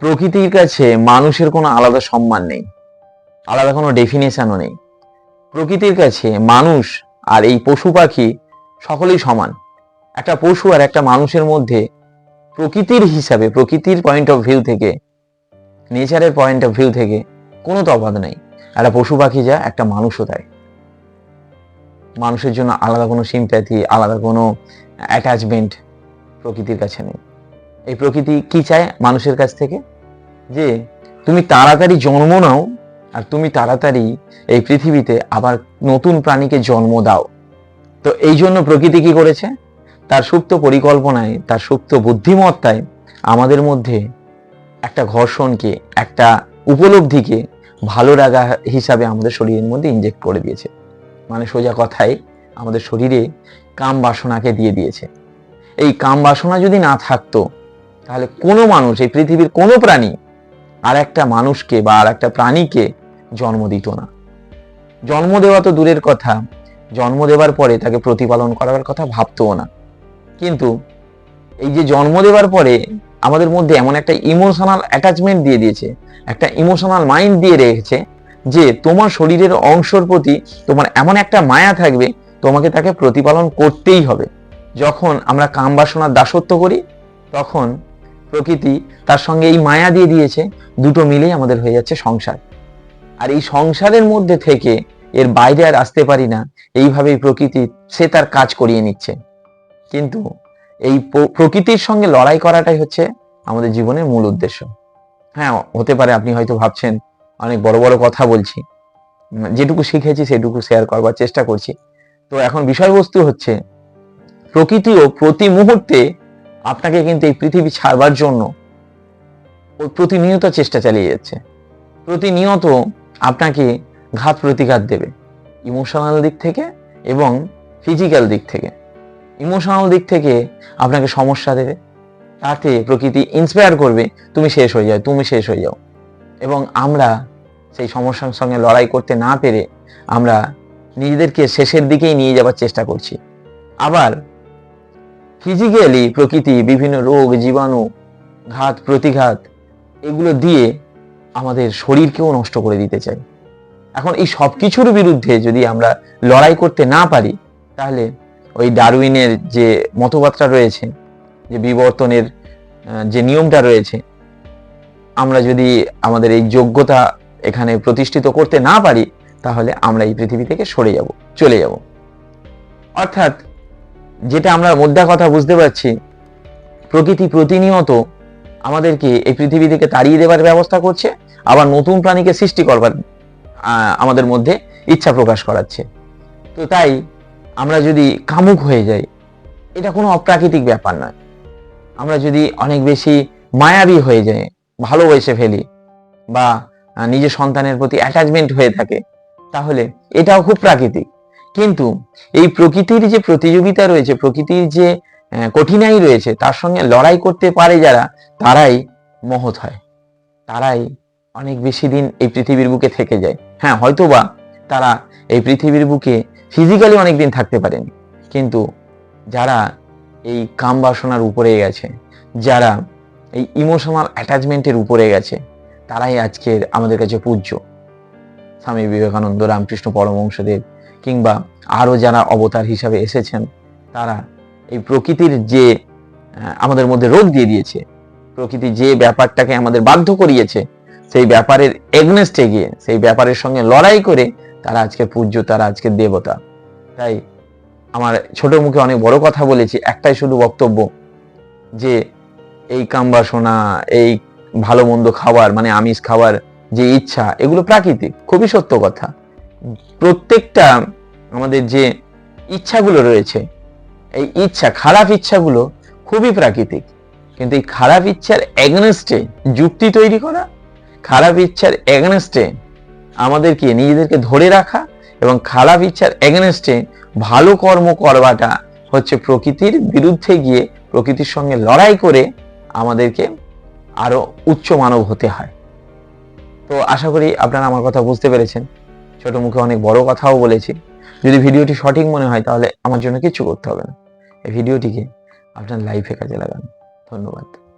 প্রকৃতির কাছে মানুষের কোনো আলাদা সম্মান নেই। আলাদা কোনো ডেফিনেশনও নেই। প্রকৃতির কাছে মানুষ আর এই পশু পাখি সকলেই সমান। একটা পশু আর একটা মানুষের মধ্যে প্রকৃতির হিসাবে, প্রকৃতির পয়েন্ট অফ ভিউ থেকে নেচারের পয়েন্ট অফ ভিউ থেকে কোনো তফাৎ নেই। একটা পশু পাখি যা একটা মানুষও তাই। মানুষের জন্য আলাদা কোনো সিম্প্যাথি আলাদা কোনো অ্যাটাচমেন্ট প্রকৃতির কাছে নেই। এই প্রকৃতি কি চায় মানুষের কাছ থেকে? যে তুমি তাড়াতাড়ি জন্ম নাও আর তুমি তাড়াতাড়ি এই পৃথিবীতে আবার নতুন প্রাণীকে জন্ম দাও। তো এই জন্য প্রকৃতি কি করেছে? তার সুপ্ত পরিকল্পনায়, তার সুপ্ত বুদ্ধিমত্তায় আমাদের মধ্যে একটা ঘর্ষণকে, একটা উপলব্ধিকে ভালো লাগা হিসাবে আমাদের শরীরের মধ্যে ইনজেক্ট করে দিয়েছে। মানে সোজা কথায়, আমাদের শরীরে কাম বাসনাকে দিয়ে দিয়েছে। এই কাম বাসনা যদি না থাকতো তাহলে কোনো মানুষ, এই পৃথিবীর কোনো প্রাণী আর একটা মানুষকে বা আর একটা প্রাণীকে জন্ম দিত না। জন্ম দেওয়া তো দূরের কথা, জন্ম দেওয়ার পরে তাকে প্রতিপালন করার কথা ভাবতও না। কিন্তু এই যে জন্ম দেওয়ার পরে আমাদের মধ্যে এমন একটা ইমোশনাল অ্যাটাচমেন্ট দিয়ে দিয়েছে, একটা ইমোশনাল মাইন্ড দিয়ে রেখেছে যে তোমার শরীরের অংশর প্রতি তোমার এমন একটা মায়া থাকবে, তোমাকে তাকে প্রতিপালন করতেই হবে। যখন আমরা কাম বাসনার দাসত্ব করি, তখন প্রকৃতি তার সঙ্গে এই মায়া দিয়ে দিয়েছে, দুটো মিলেই আমাদের হয়ে যাচ্ছে সংসার। আর এই সংসারের মধ্যে থেকে এর বাইরে আর আসতে পারি না, এইভাবেই প্রকৃতি সে তার কাজ করিয়ে নিচ্ছে। কিন্তু এই প্রকৃতির সঙ্গে লড়াই করাটাই হচ্ছে আমাদের জীবনের মূল উদ্দেশ্য। হ্যাঁ হতে পারে আপনি হয়তো ভাবছেন, অনেক বড় বড় কথা বলছি, যেটুকু শিখেছি সেটুকু শেয়ার করবার চেষ্টা করছি। তো এখন বিষয়বস্তু হচ্ছে, প্রকৃতিও প্রতি মুহূর্তে আপনাকে কিন্তু এই পৃথিবী ছাড়বার জন্য ও প্রতিনিয়ত চেষ্টা চালিয়ে যাচ্ছে। প্রতিনিয়ত আপনাকে ঘাত প্রতিঘাত দেবে। ইমোশনাল দিক থেকে এবং ফিজিক্যাল দিক থেকে। ইমোশনাল দিক থেকে আপনাকে সমস্যা দেবে। তাতে প্রকৃতি ইন্সপায়ার করবে, তুমি শেষ হয়ে যাও, তুমি শেষ হয়ে যাও। এবং আমরা সেই সমস্যার সঙ্গে লড়াই করতে না পেরে আমরা নিজেদেরকে শেষের দিকেই নিয়ে যাবার চেষ্টা করছি। আবার ফিজিক্যালি প্রকৃতি, বিভিন্ন রোগ, জীবাণু, ঘাত, প্রতিঘাত, এগুলো দিয়ে আমাদের শরীরকেও নষ্ট করে দিতে চাই। এখন এই সব কিছুর বিরুদ্ধে যদি আমরা লড়াই করতে না পারি, তাহলে ওই ডারউইনের যে মতবাদটা রয়েছে, যে বিবর্তনের যে নিয়মটা রয়েছে, আমরা যদি আমাদের এই যোগ্যতা এখানে প্রতিষ্ঠিত করতে না পারি, তাহলে আমরা এই পৃথিবী থেকে সরে যাব, চলে যাব। অর্থাৎ যেটা আমরা মোদ্দা কথা বুঝতে পারছি, প্রকৃতি প্রতিনিয়ত আমাদেরকে এই পৃথিবী থেকে তাড়িয়ে দেবার ব্যবস্থা করছে, আবার নতুন প্রাণীকে সৃষ্টি করবার আমাদের মধ্যে ইচ্ছা প্রকাশ করাচ্ছে। তো তাই আমরা যদি কামুক হয়ে যাই, এটা কোনো অপ্রাকৃতিক ব্যাপার নয়। আমরা যদি অনেক বেশি মায়াবী হয়ে যাই, ভালোবেসে ফেলি, বা নিজের সন্তানের প্রতি অ্যাটাচমেন্ট হয়ে থাকে, তাহলে এটাও খুব প্রাকৃতিক। কিন্তু এই প্রকৃতির যে প্রতিযোগিতা রয়েছে, প্রকৃতির যে কঠিনাই রয়েছে, তার সঙ্গে লড়াই করতে পারে যারা, তারাই মহৎ হয়। তারাই অনেক বেশি দিন এই পৃথিবীর বুকে থেকে যায়। হ্যাঁ হয়তোবা তারা এই পৃথিবীর বুকে ফিজিক্যালি অনেক দিন থাকতে পারেনি, কিন্তু যারা এই কাম বাসনার উপরে গেছে, যারা এই ইমোশনাল অ্যাটাচমেন্টের উপরে গেছে, তারাই আজকের আমাদের কাছে পূজ্য। স্বামী বিবেকানন্দ রামকৃষ্ণ পরমহংসদেব কিংবা আরও যারা অবতার হিসাবে এসেছেন, তারা এই প্রকৃতির যে আমাদের মধ্যে রোগ দিয়ে দিয়েছে, প্রকৃতি যে ব্যাপারটাকে আমাদের বাধ্য করিয়েছে, সেই ব্যাপারের এগনেস্টে গিয়ে, সেই ব্যাপারের সঙ্গে লড়াই করে তারা আজকে পূজ্য, তারা আজকে দেবতা। তাই আমার ছোট মুখে অনেক বড় কথা বলেছি, একটাই শুধু বক্তব্য যে, এই কামবাসনা এই ভালো মন্দ খাবার মানে আমিষ খাবার যে ইচ্ছা, এগুলো প্রাকৃতিক, খুবই সত্য কথা। প্রত্যেকটা আমাদের যে ইচ্ছাগুলো রয়েছে, এই ইচ্ছা, খারাপ ইচ্ছাগুলো খুবই প্রাকৃতিক। কিন্তু এই খারাপ ইচ্ছার এগনেস্টে যুক্তি তৈরি করা, খারাপ ইচ্ছার এগনেস্টে আমাদেরকে, নিজেদেরকে ধরে রাখা এবং খারাপ ইচ্ছার এগনেস্টে ভালো কর্ম করবাটা হচ্ছে প্রকৃতির বিরুদ্ধে গিয়ে প্রকৃতির সঙ্গে লড়াই করে আমাদেরকে আরও উচ্চ মানব হতে হয়। তো আশা করি আপনারা আমার কথা বুঝতে পেরেছেন। ছোট মুখে অনেক বড় কথাও বলেছি। যদি ভিডিওটি সঠিক মনে হয়, তাহলে আমার জন্য কিছু করতে হবে না। এই ভিডিওটিকে আপনার লাইফে কাজে লাগান। ধন্যবাদ।